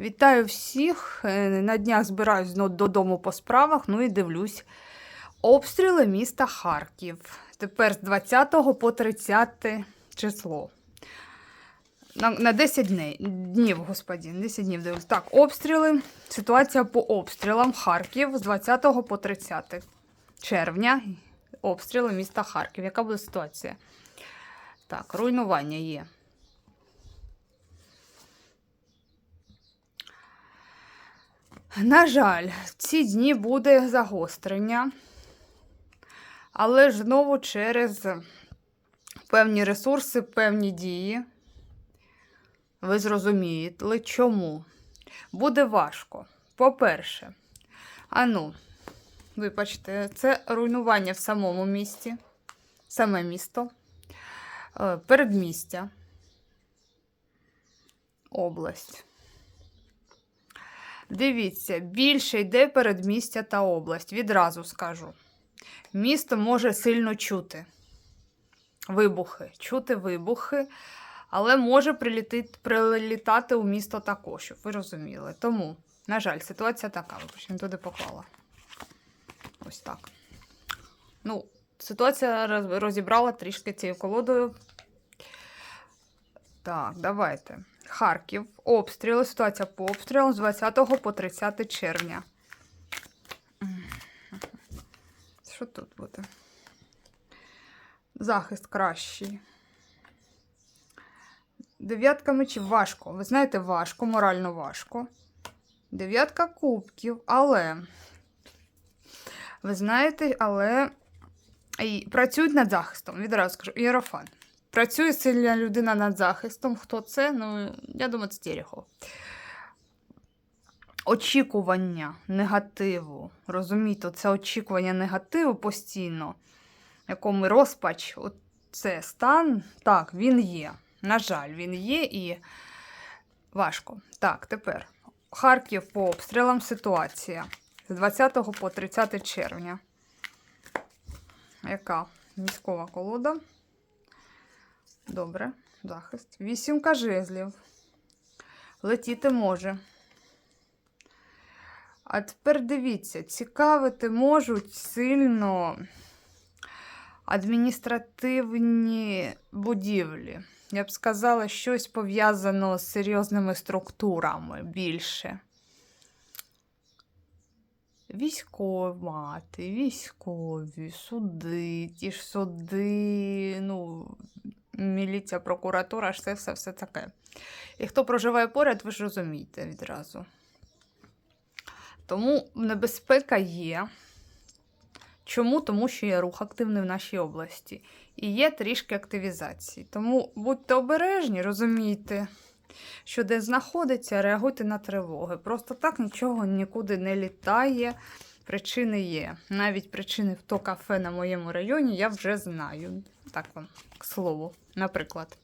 Вітаю всіх. Е, На днях збираюсь додому по справах, ну і дивлюсь. Обстріли міста Харків. Тепер з 20 по 30 число. На, на 10 днів, днів, господі, 10 днів дивлюсь. Так, обстріли. Ситуація по обстрілам Харків з 20 по 30 червня. Обстріли міста Харків. Яка буде ситуація? Так, руйнування є. На жаль, в ці дні буде загострення, але ж знову через певні ресурси, певні дії. Ви зрозумієте, чому? Буде важко. По-перше, ану, вибачте, це руйнування в самому місті, саме місто, е, передмістя, область. Дивіться, більше йде передмістя та область. Відразу скажу. Місто може сильно чути вибухи, чути вибухи, але може приліти, прилітати у місто також, ви розуміли. Тому, на жаль, ситуація така. Вибачте, не туди поклала. Ось так. Ну, ситуація розібрала трішки цією колодою. Так, давайте. Харків. Обстріли. Ситуація по обстрілам з 20 по 30 червня. Що тут буде? Захист кращий. Дев'ятка мечів важко. Ви знаєте, важко, морально важко. Дев'ятка кубків, але. Ви знаєте, але. І працюють над захистом. Відразу скажу, Єрофан. Працює сильна людина над захистом. Хто це? Ну, я думаю, це Терехов. Очікування негативу. Розумієте, це очікування негативу постійно, якому розпач, це стан, так, він є. На жаль, він є і важко. Так, тепер. Харків по обстрілам ситуація з 20 по 30 червня. Яка військова колода? Добре, захист. Вісімка жезлів. Летіти може. А тепер дивіться, цікавити можуть сильно адміністративні будівлі. Я б сказала, щось пов'язано з серйозними структурами більше. Військомати, військові, суди, ті ж суди, ну, міліція, прокуратура, ж це все, все таке. І хто проживає поряд, ви ж розумієте відразу. Тому небезпека є. Чому? Тому що є рух активний в нашій області. І є трішки активізації. Тому будьте обережні, розумійте, що де знаходиться, реагуйте на тривоги. Просто так нічого нікуди не літає. Причини є. Навіть причини в то кафе на моєму районі я вже знаю. Так вам, к слову, наприклад.